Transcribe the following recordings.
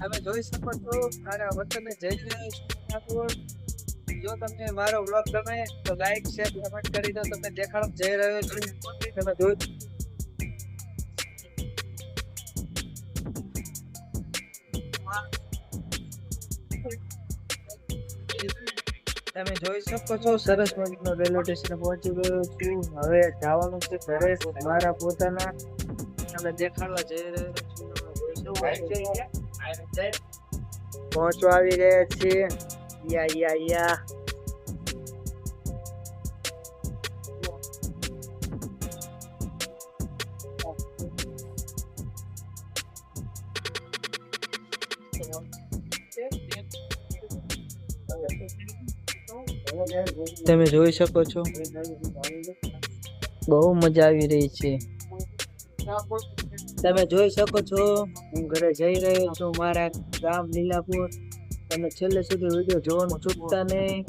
તમે જોઈ શકો છો મારા વતને જઈ રહ્યો ઠાકોર. જો તમને મારો બ્લોગ ગમે, તો લાઈક શેર કમેન્ટ કરી દો, તમને દેખાડો જઈ રહ્યો છું. તમે જોઈ તમે જોઈ શકો છો સરસ મજાનો રેલવે સ્ટેશન પહોંચી ગયો છું. હવે જવાનું છે ઘરે. મારા પોતાના તમને દેખાડવા જઈ રહ્યો છું. પહોંચવા આવી રહ્યા છીએ. યા યા યા. તમે જોઈ શકો છો. બહુ મજા આવી રહી છે. તમે જોઈ શકો છો, હું ઘરે જઈ રહ્યો છું મારા ગામ લીલાપુર. તમે છેલ્લે સુધી વીડિયો જોવાનું ચૂકતા નહીં.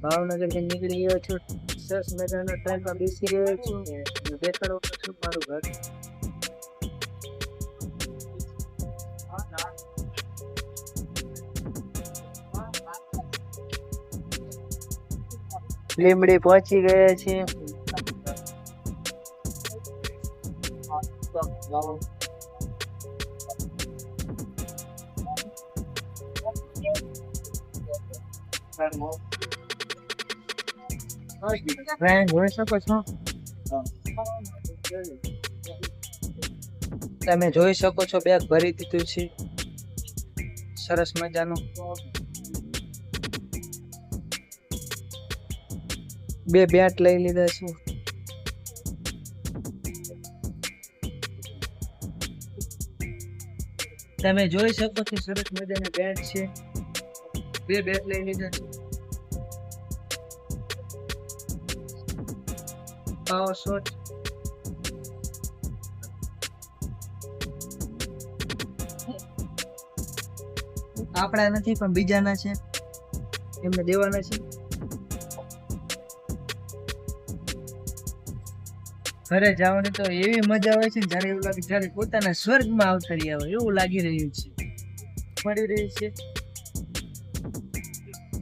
ભાવનગરથી નીકળી ગયો છું. સરસ મજાનો ટ્રેનમાં બેસી રહ્યો છું. દેખાડો છું મારું ઘર. લીમડી પહોંચી ગયા ફ્રેન્ડ જોઈ શકો છો? તમે જોઈ શકો છો બેગ ભરી દીધું છે. સરસ મજાનું. બે બેટ લઈ લીધા છે. તમે જોઈ શકો છો સરસ મજાની બેટ છે. બે બેટ લઈ લીધા છે. આપણા નથી, પણ બીજાના છે. એમને દેવાના છે. ઘરે જવાની તો એવી મજા આવે છે જ્યારે એવું લાગે જ્યારે પોતાના સ્વર્ગમાં અવતરી આવે એવું લાગી રહ્યું છે. મળી રહ્યું છે.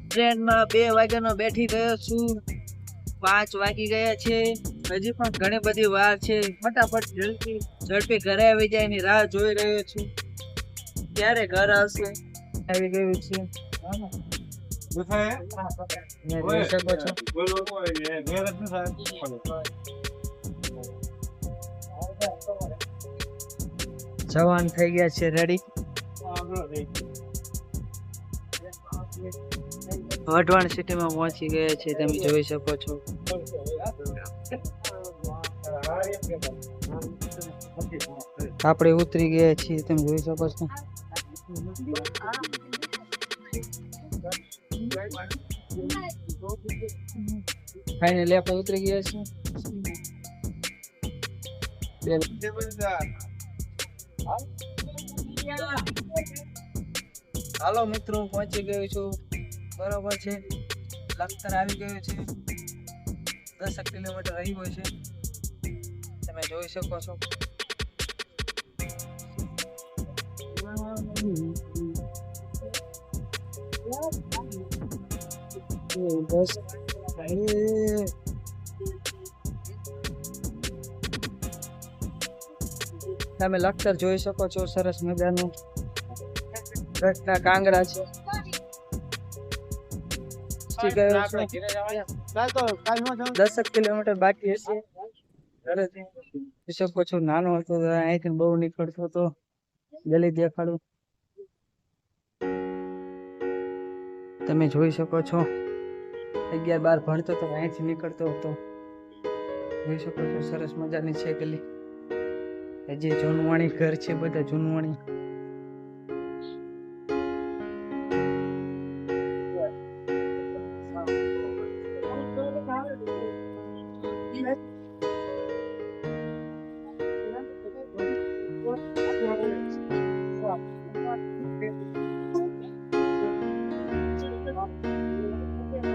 ટ્રેનમાં બે વાગ્યાનો બેઠી ગયો છું. પાંચ વાગી ગયા છે. હજી પણ ઘણી બધી વાર છે. ફટાફટ ઝડપી ઝડપી ઘરે આવી જાય એની રાહ જોઈ રહ્યો છું. ક્યારે ઘર આવશે? આવી ગયું છે. જોઈ શકો છો. જવાન થઈ ગયા છે. રેડી વઢવાણ સિટીમાં પહોંચી ગયા છે. તમે જોઈ શકો છો. આપણે ઉતરી ગયા છીએ. તમે જોઈ શકો છો. ફાઇનલી આપણે ઉતરી ગયા છીએ. હાલો મિત્રો હું પહોંચી ગયો છું. બરોબર છે. લખતર આવી ગયો છે. દસક કિલોમીટર રહી હોય છે. તમે જોઈ શકો છો. બસ. તમે લખતર જોઈ શકો છો, સરસ મજાનું. રથના કાંગડા છે. દસક કિલોમીટર બાકી હશે. નાનો હતો અહીંથી બહુ નીકળતો હતો. ગલી દેખાડું. તમે જોઈ શકો છો. અગિયાર બાર ભણતો તો અહીંથી નીકળતો હતો. જોઈ શકો છો, સરસ મજાની છે ગલી. જે જૂનવાણી ઘર છે બધા જૂનવાણી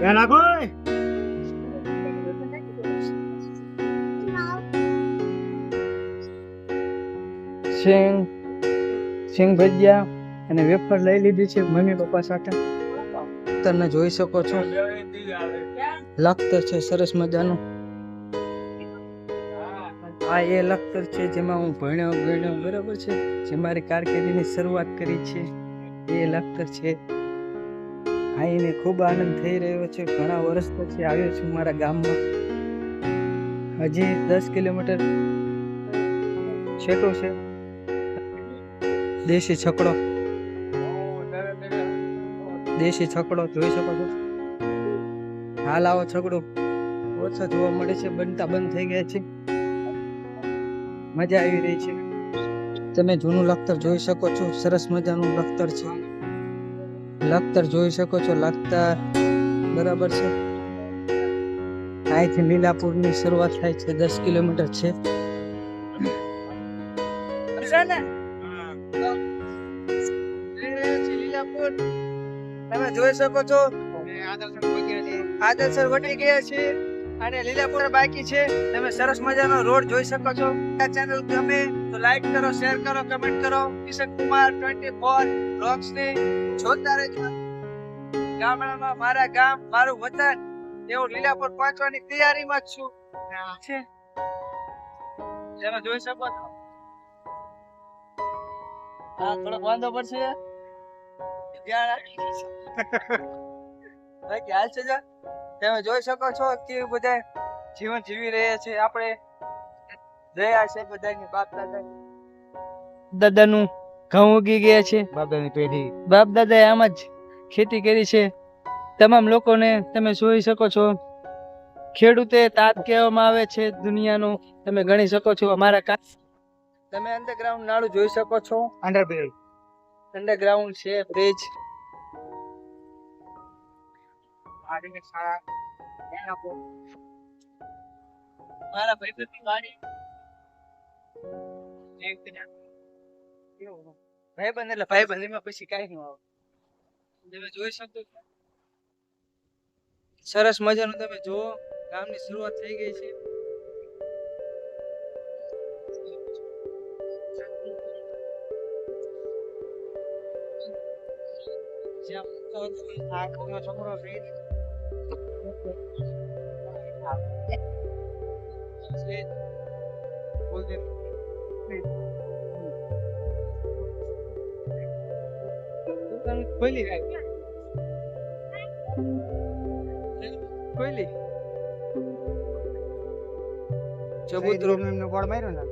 Yeah, now. સિંગ સિંગ ભજીયા અને વેફર લઈ લીધી છે મમ્મી પપ્પા સાથે. તમે જોઈ શકો છો. લખતર છે, સરસ મજાનું. આ એ લખતર છે જેમાં હું ભણ્યો, ગણ્યો, બરાબર છે. જે મારી કારકિર્દીની શરૂઆત કરી છે, એ લખતર છે. આઈને ખૂબ આનંદ થઈ રહ્યો છે. ઘણા વર્ષ પછી આવ્યો છું મારા ગામમાં. હજી દસ કિલોમીટર છેટો છે. દેશી છકડો. દેશી છકડો જોઈ શકો છો. હાલ આવો છકડો. ઓછો જોવા મળે છે, બનતા બંધ થઈ ગયા છે. મજા આવી રહી છે. તમે જૂનું લખતર જોઈ શકો છો, સરસ મજાનું લખતર છે. લખતર જોઈ શકો છો, લખતર. બરાબર છે. અહીંથી લીલાપુરની શરૂઆત થાય છે, દસ કિલોમીટર છે. લીલાપુર તમે જોઈ શકો છો. આદર્શન વટી ગયા છે અને લીલાપુર બાકી છે. તમે સરસ મજાનો રોડ જોઈ શકો છો. આ ચેનલ ગમે તો લાઈક કરો શેર કરો કમેન્ટ કરો. કિશન કુમાર 24 બ્લોગ્સ ને જોતા રહેજો. ગામડામાં મારા ગામ મારું વતન એવું લીલાપુર પહોંચવાની તૈયારીમાં જ છું. જોઈ શકો છો. હા થોડોક વાંધો પડશે. બાકી હાલ છે તમે જોઈ શકો છો કે બધા જીવન જીવી રહ્યા છે. આપણે રહ્યા છે બધાની બાપ દાદા દાદાનું ઘઉં ઉગી ગયા છે. બાબાની પેઢી. બાપ દાદાએ આમ જ ખેતી કરી છે. તમામ લોકોને તમે જોઈ શકો છો. ખેડૂતે તાત કહેવામાં આવે છે દુનિયાનો. તમે ગણી શકો છો. અમારા તમે અંડરગ્રાઉન્ડ નાળું જોઈ શકો છો. અંડરબેડ અંડરગ્રાઉન્ડ છે બ્રિજ મારા ભાઈબંધની ગાડી. ભાઈબંધ એટલે ભાઈબંધ એમાં પછી કાંઈ ન આવે. તમે જોઈ શકો છો. સરસ મજાનું તમે જુઓ. ગામની શરૂઆત થઈ ગઈ છે. જ્યાં આ છોકરો ખોલી ખોલી ચબૂતરો એમનો બોર્ડ માર્યો ને?